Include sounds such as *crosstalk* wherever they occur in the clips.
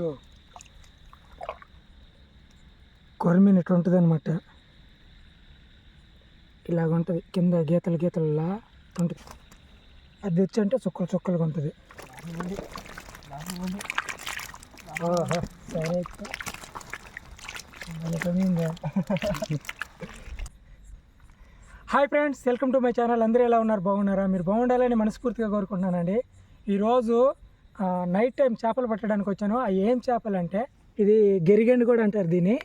Go కొరమీన్ ఇట్లా ఉంటుంది అనమాట ఇలాగ ఉంటుంది కింద గీతలు గీతలలా ఉంటుంది. అది తెచ్చి అంటే చుక్కలు చుక్కలుగా ఉంటుంది. సరే hi friends welcome to my channel. అందరూ ఎలా ఉన్నారు? బాగున్నారా? మీరు బాగుండాలని మనస్ఫూర్తిగా కోరుకుంటున్నానండి. ఈరోజు నైట్ టైం చేపలు పట్టడానికి వచ్చాను. ఆ ఏం చేపలు అంటే ఇది గెరిగండి కూడా అంటారు దీన్ని.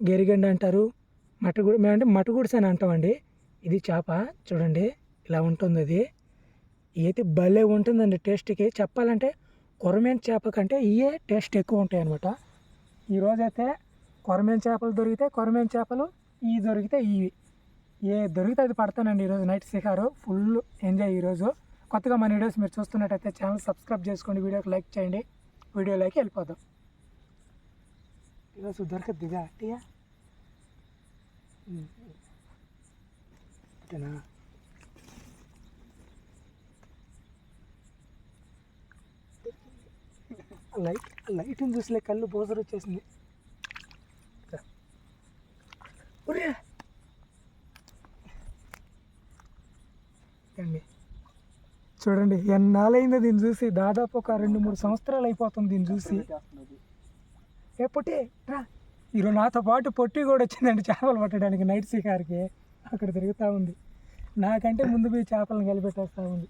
గెరిగండి అంటారు. మటగుడి మేమంటే మటగుడిస్ అని అంటామండి ఇది చేప చూడండి. ఇలా ఉంటుంది అది అయితే భలే ఉంటుందండి టేస్ట్కి చెప్పాలంటే కొరమేన్ చేప కంటే ఇవే టేస్ట్ ఎక్కువ ఉంటాయి అనమాట ఈరోజైతే కొరమేన్ చేపలు దొరికితే కొరమేన్ చేపలు ఇవి దొరికితే ఇవి. ఏ దొరికితే అది పడతానండి ఈరోజు నైట్ శిఖారు ఫుల్ ఎంజాయ్ ఈరోజు. కొత్తగా మన వీడియోస్ మీరు చూస్తున్నట్టయితే ఛానల్ సబ్స్క్రైబ్ చేసుకోండి వీడియోకి లైక్ చేయండి. వీడియోలోకి వెళ్ళిపోదాం. ఈరోజు దొరకద్దిగా అట్టిగా అంతేనా లైట్ లైట్ని చూసిలే కళ్ళు బోసరు వచ్చేసింది ఉర్రే. అండి చూడండి ఎన్నాళ్ళైందో దీన్ని చూసి దాదాపు ఒక రెండు మూడు సంవత్సరాలు అయిపోతుంది దీన్ని చూసి. ఏ పొట్టి రా. ఈరోజు నాతో పాటు పొట్టి కూడా వచ్చిందండి చేపలు పట్టడానికి నైట్ సీకార్కి అక్కడ తిరుగుతూ ఉంది. నాకంటే ముందు పోయి చేపలను కలిపెట్టేస్తూ ఉంది.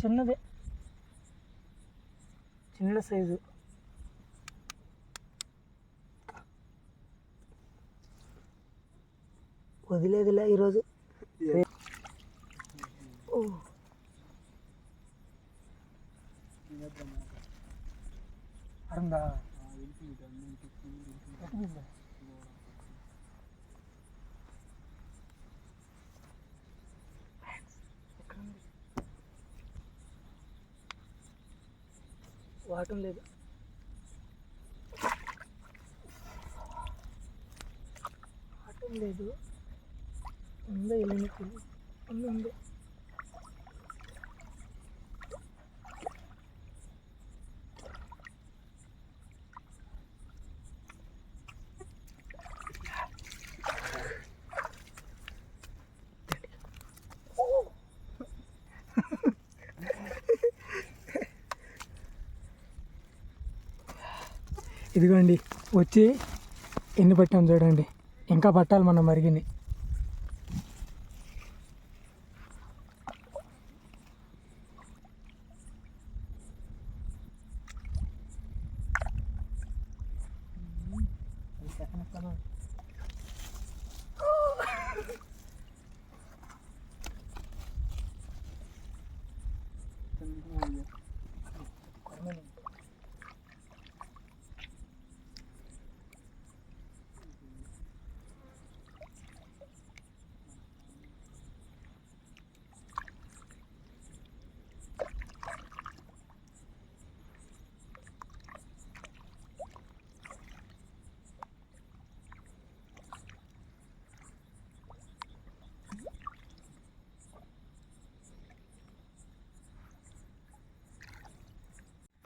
చిన్నదే. చిన్న సైజు. వదిలేదులే ఈరోజు. అరుందా? వాటం లేదు వాటం లేదు ఉందో ఎలిమికి ఉంది ఉంది? ఇదిగోండి వచ్చి ఎన్ని పట్టాం చూడండి. ఇంకా పట్టాలి మనం మరిగిని.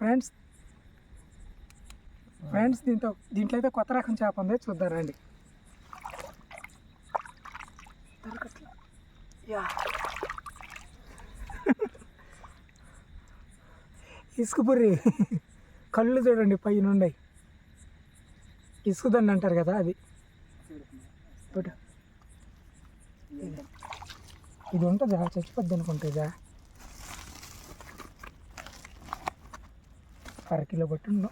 ఫ్రెండ్స్. ఫ్రెండ్స్ దీంతో దీంట్లో అయితే కొత్త రకం చేప ఉంది. చూద్దాం రండి. దొరకట్లే. ఇసుకపుర్రి కళ్ళు చూడండి పైన ఉన్నాయి ఇసుకుదండి అంటారు కదా అది. ఇది ఉంటుందా? చచ్చిపోద్ది అనుకుంటుందా అర కిలో పట్టుండు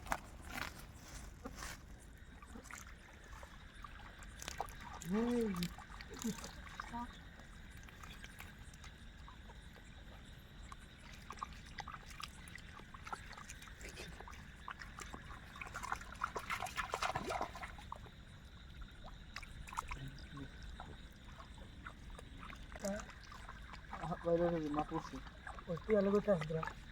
వచ్చి ఎలాగొట్టేస్తుందిరా ఇదే వచ్చి ఇటు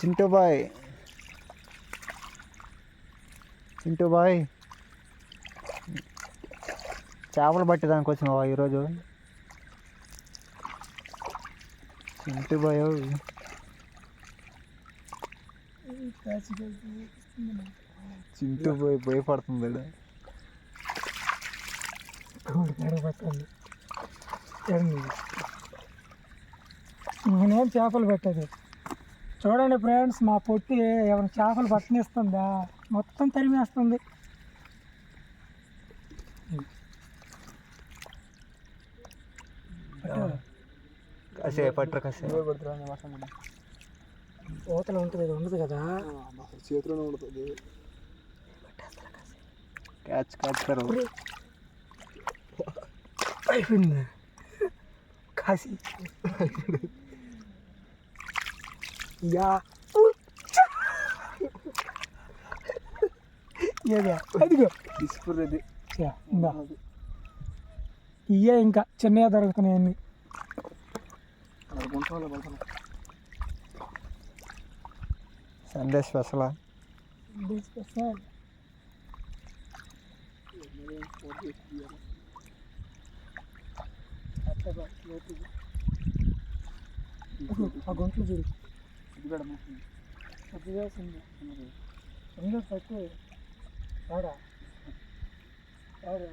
చింటూ బాయ్ చింటూ బాయ్ చేపలు పట్టేదానికి వచ్చినావా ఈరోజు. చింటూ బాయ్ చింటూ బాయ్ భయపడుతుంది. నేనేం చేపలు పెట్టదు. చూడండి ఫ్రెండ్స్ మా పొట్టి ఏమైనా చేపలు పట్టనిస్తుందా? మొత్తం తరిమేస్తుంది. కాసే పట్టరు ఉంటుంది ఇది ఉండదు కదా. చేతిలోనే ఉంటుంది. క్యాచ్ క్యాచ్ కరు అయిపోయింది కాసి యా ఏదా అదిగో తీసుకుర్రేది యా, ఇందా ఇయ్యే ఇంకా చిన్నగా దొరుకుతున్నాయి అన్ని గుంట వల్ల పడుతున్నాయి సండే స్పెషలా ఆ గుంటలు చూడు ఇది కూడా మంచిది. అది వేసింది ఎందుకు పట్టు ఆడా ఆడా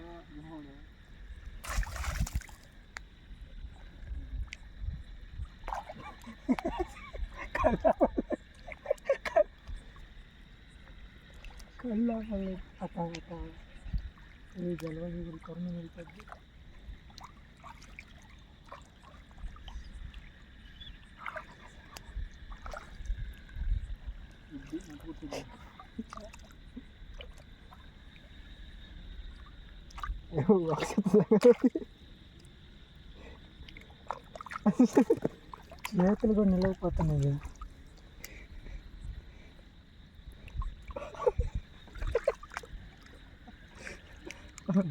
కళ్ళ పళ్ళు అట్ట అట్ట ఈ జలవజీవులు కరుణ వెళ్తుంది ఇది మంచి గుర్తుంది. చేతులు కూడా నిలవకపోతున్నాయి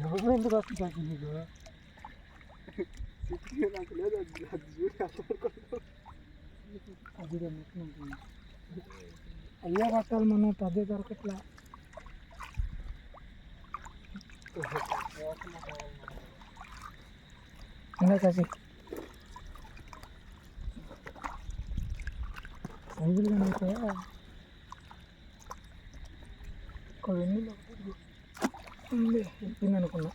నవ్వు ఎందుకు వస్తుంది నీకు చిక్కి నాకు లేదు అది అది చూసి అసలు పడుకోలేదు. అది కూడా మెట్టినట్టుంది. అయ్యే పట్టాలి మనం పదే దొరకట్లా. ఇంకా కాసి సైజులు అయితే ఒక వెన్నెల ఉంది. అనుకున్నా.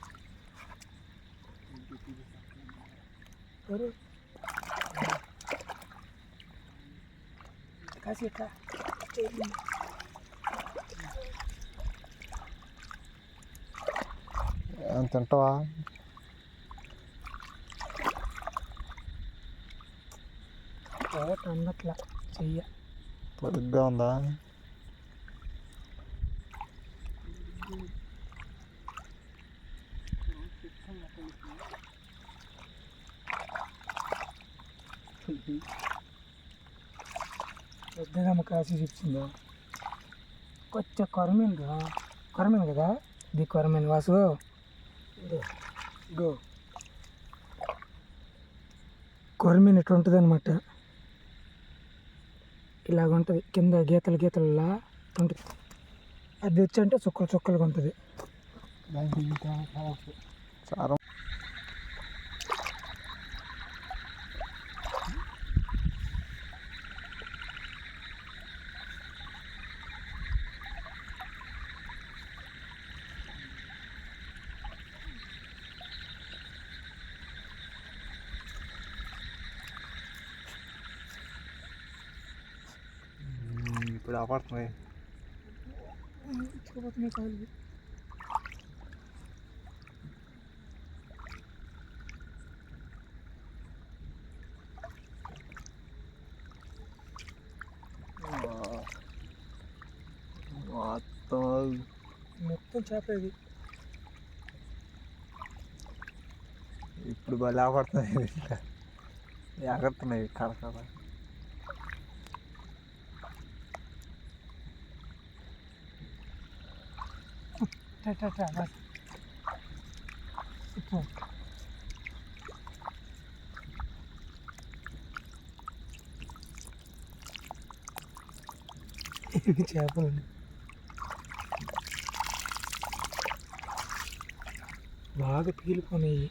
కాసి ఎట్లా? తింటావా? అన్నట్లా చెయ్య. పొడుగ్గా ఉందా? పెద్దగా కాసి చెప్పిందో? కొంచెం కొరమీన్ రా కదా? ఇది కొరమీన్ వాసు. గో ఇగో ఇట్లా ఉంటుంది అనమాట ఇలాగ ఉంటుంది. కింద గీతలు గీతలలా ఉంటుంది. అది వచ్చి అంటే చుక్కలు చుక్కలుగా ఉంటుంది. చాలా ఇంకా కావచ్చు. సారం ఇప్పుడు ఆపడుతున్నాయి ఇచ్చుకోపోతున్నాయి కాళ్ళు మొత్తం మొత్తం చేప ఇది ఇప్పుడు భలే ఆపడుతున్నాయి ఎగరుతున్నాయి కడకడ అట్ట ఇవి చేపలు బాగా పీలిపోయినాయి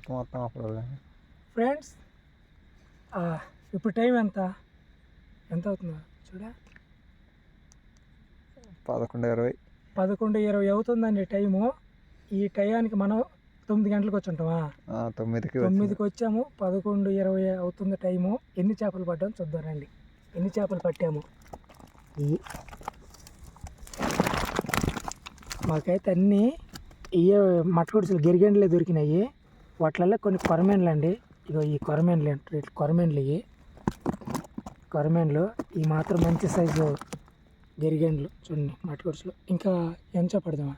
మొత్తం మొత్తం అప్పుడు ఫ్రెండ్స్ ఇప్పుడు టైం ఎంత? ఎంత అవుతుందో చూడా? పదకొండు ఇరవై. పదకొండు ఇరవై అవుతుందండి టైము. ఈ టయానికి మనం తొమ్మిది గంటలకు వచ్చి ఉంటామా? తొమ్మిదికి. తొమ్మిదికి వచ్చాము. పదకొండు ఇరవై అవుతుంది టైము. ఎన్ని చేపలు పడ్డాము చూద్దాం రండి. ఎన్ని చేపలు పట్టాము? మాకైతే అన్నీ ఇయ్య మట్టగుడిసెలు గిరిగండ్లే దొరికినాయి. వాటిలలో కొన్ని కొరమేన్లు అండి. ఇగో ఈ కొరమేన్లు అంటారు ఇట్లా కొరమేన్లు ఇవి కొరమేన్లు ఈ మాత్రం మంచి సైజు గిరిగండ్లు చూడండి మట్టగుడిసెలు ఇంకా ఎంత పడదామా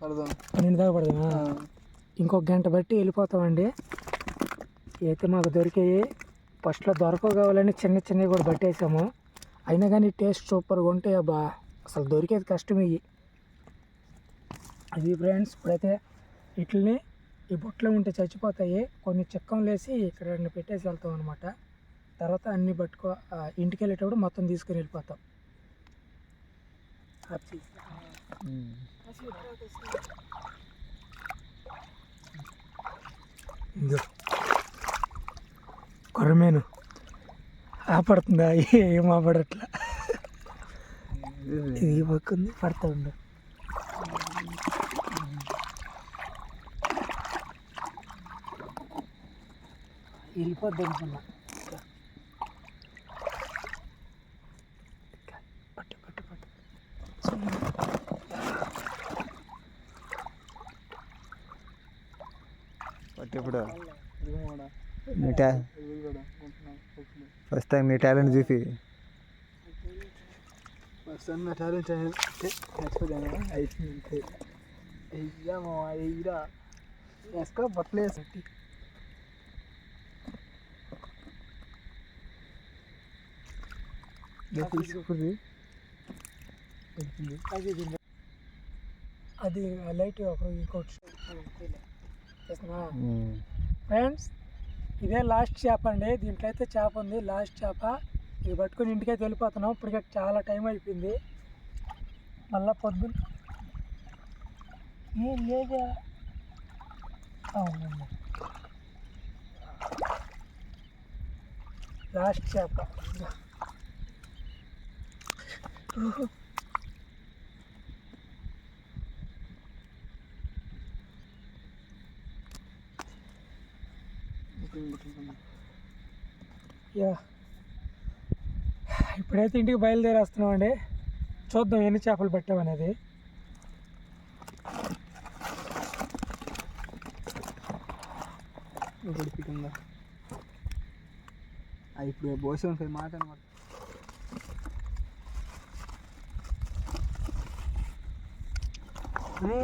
పడదాం. పన్నెండు దాకా పడదామా? ఇంకొక గంట బట్టి వెళ్ళిపోతామండి. అయితే మాకు దొరికాయి ఫస్ట్లో దొరకవు కావాలని చిన్న చిన్నవి కూడా పట్టేసాము. అయినా కానీ టేస్ట్ సూపర్గా ఉంటాయి అబ్బా. అసలు దొరికేది కష్టం ఇవి అది ఫ్రెండ్స్ ఇప్పుడైతే వీటిని ఈ బుట్టలో ఉంటే చచ్చిపోతాయి. కొన్ని చిక్కం వేసి ఇక్కడ రెండు పెట్టేసి వెళ్తాం అనమాట తర్వాత అన్నీ పట్టుకో ఇంటికి వెళ్ళేటప్పుడు మొత్తం తీసుకుని వెళ్ళిపోతాం. కొరమేను. ఆపడుతుందా? ఏం ఆపడట్లా? ఇది ఈ పక్క ఉంది పడతా ఉండు. వెళ్ళిపోద్ది అనుకున్నా ఇప్పుడు నీ టా ఫస్ట్ టైం నీ టాలెంట్ చూపి. ఫస్ట్ అన్న టాలెంట్ నేర్చుకోదామా అయిపోయింది అయ్యా మా అయ్యిరా వేసుకో బట్టలు వేసి తీసుకుని అది లైట్ ఇంకోటి. ఫ్రెండ్స్ ఇదే లాస్ట్ చేప అండి. దీంట్లో అయితే చేప ఉంది. లాస్ట్ చేప. ఇది పట్టుకొని ఇంటికైతే వెళ్ళిపోతున్నాం. ఇప్పటికే చాలా టైం అయిపోయింది. మళ్ళా పొద్దున్న ఏం లేదా. అవునండి. లాస్ట్ చేప. యా. ఇప్పుడైతే ఇంటికి బయలుదేరేస్తున్నాం అండి చూద్దాం ఎన్ని చేపలు పట్టామనేది. ఒకటి ఇప్పుడు బోసే మాట అనమాట అరే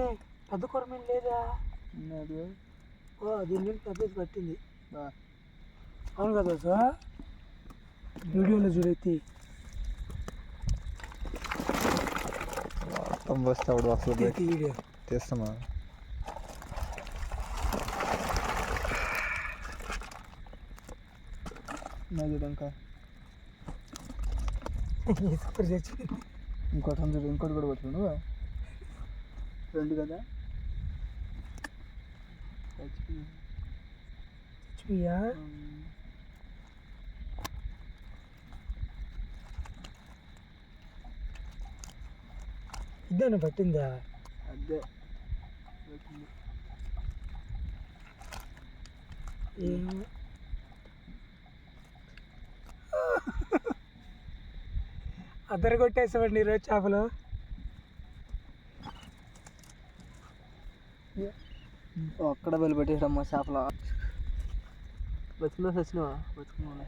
పెద్ద కొరమేం లేదా? ఓ దీని మీద పెద్దది పట్టింది. అవును కదా సార్? వీడియోలో చూడైతే. మొత్తం వస్తే అప్పుడు అసలు వీడియో. చూడు ఇంకా. *laughs* ఇంకోటి చూడు ఇంకోటి కూడా పట్టుకోండు రెండు కదా. చచ్చిపోయా. ఇదేనా పట్టిందా అదే. ఏమో అద్దరు కొట్టేసామండి ఈరోజు చేపలు అక్కడ బయలు పెట్టేసాం మా చేపల. బతుకులో సచ్చినవా బతుకున్నా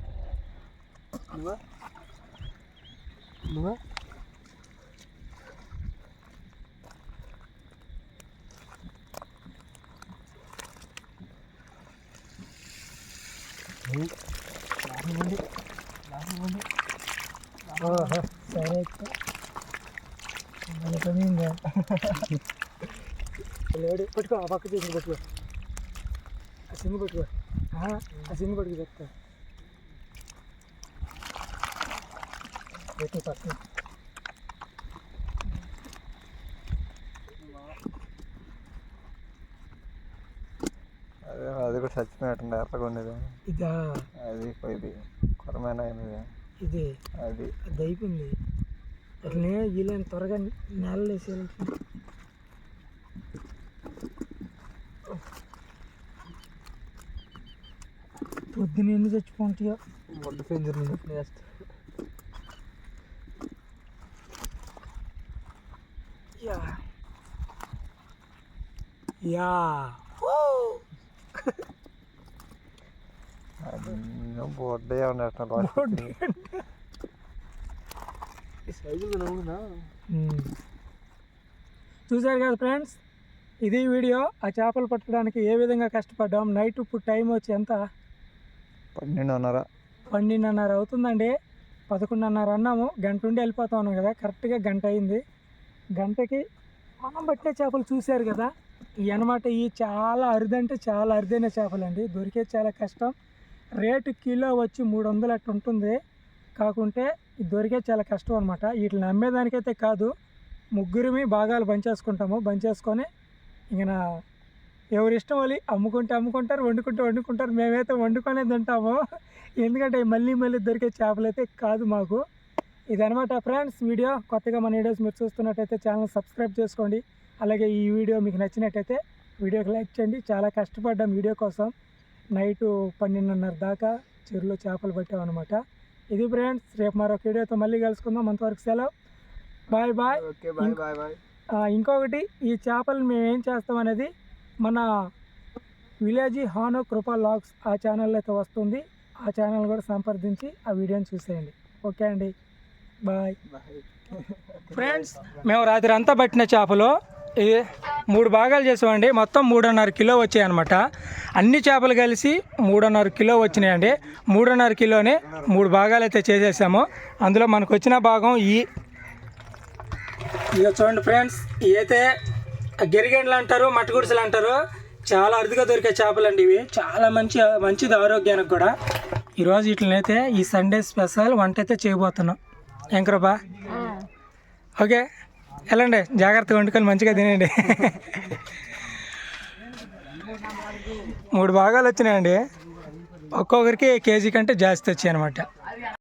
సరే అయితే. *laughs* లేడు. పట్టుకో ఆ పక్క చేసి పట్టుకో. ఆ సింగు పట్టుకో. ఆ, సింగు పట్టుకు చెప్తా. పెట్టు పక్కన అదే అది కూడా చచ్చిపోయినట్టుంది ఎర్రగా ఉండేది ఇదా? అది ఇది కొరమైన ఇది? అది. అది అయిపోయింది. అట్లనే వీళ్ళని త్వరగా నేలలో వేసేయాలి. పొద్దున ఎన్ని చచ్చిపోతాయో మొట్ట నెక్స్ట్ యా. బొడ్డే. చూశారు కదా ఫ్రెండ్స్? ఇది వీడియో ఆ చేపలు పట్టడానికి ఏ విధంగా కష్టపడ్డాం నైట్ ఇప్పుడు టైం వచ్చి ఎంత? పన్నెండున్నర. పన్నెండున్నర అవుతుందండి. పదకొండున్నర అన్నాము. గంట ఉండి వెళ్ళిపోతా ఉన్నాం కదా. కరెక్ట్గా గంట అయింది. గంటకి మనం పట్టిన చేపలు చూశారు కదా. ఈ అనమాట ఈ చాలా అరుదంటే చాలా అరుదైన చేపలండి. దొరికే చాలా కష్టం. రేటు కిలో వచ్చి మూడు వందలు అట్లా ఉంటుంది. కాకుంటే ఇది చాలా కష్టం అనమాట వీటిని అమ్మేదానికైతే కాదు. ముగ్గురిమి భాగాలు బంచేసుకుంటాము. బంచేసుకొని ఇంకా ఎవరి ఇష్టం వాళ్ళు అమ్ముకుంటే అమ్ముకుంటారు వండుకుంటే వండుకుంటారు మేమైతే వండుకొనే తింటాము. ఎందుకంటే మళ్ళీ మళ్ళీ దొరికే చేపలు అయితే కాదు మాకు. ఇదనమాట ఫ్రెండ్స్ వీడియో. కొత్తగా మన వీడియోస్ మీరు చూస్తున్నట్టయితే ఛానల్ సబ్స్క్రైబ్ చేసుకోండి. అలాగే ఈ వీడియో మీకు నచ్చినట్టయితే వీడియోకి లైక్ చేయండి. చాలా కష్టపడ్డాం వీడియో కోసం. నైట్ పన్నెండున్నర దాకా చెరువులో చేపలు పట్టామన్నమాట ఇది ఫ్రెండ్స్ రేపు మరొక వీడియోతో మళ్ళీ కలుసుకుందాం. అంతవరకు సెలవు. Bye bye. ఇంకొకటి ఈ చేపలు మేము ఏం చేస్తాం అనేది మన విలేజీ హానో కృపా లాగ్స్ ఆ ఛానల్ అయితే వస్తుంది. ఆ ఛానల్ కూడా సంప్రదించి ఆ వీడియోని చూసేయండి. ఓకే అండి. బాయ్. ఫ్రెండ్స్ మేము రాత్రి అంతా పట్టిన చేపలు ఇది మూడు భాగాలు చేసామండి. మొత్తం మూడున్నర కిలో వచ్చాయి అనమాట అన్ని చేపలు కలిసి మూడున్నర కిలో వచ్చినాయండి. మూడున్నర కిలోనే మూడు భాగాలు అయితే చేసేసాము. అందులో మనకు వచ్చిన భాగం ఈ ఇక చూడండి ఫ్రెండ్స్ అయితే గెరిగెండ్లు అంటారు మట్టి అంటారు. చాలా అరుదుగా దొరికే చేపలు అండి ఇవి. చాలా మంచి మంచిది ఆరోగ్యానికి కూడా. ఈరోజు వీటినైతే ఈ సండే స్పెషల్ వంట అయితే చేయబోతున్నాం ఎంకరబా ఓకే వెళ్ళండి. జాగ్రత్తగా వండుకొని మంచిగా తినండి. మూడు భాగాలు వచ్చినాయండి. ఒక్కొక్కరికి కేజీ కంటే జాస్తి వచ్చాయి అనమాట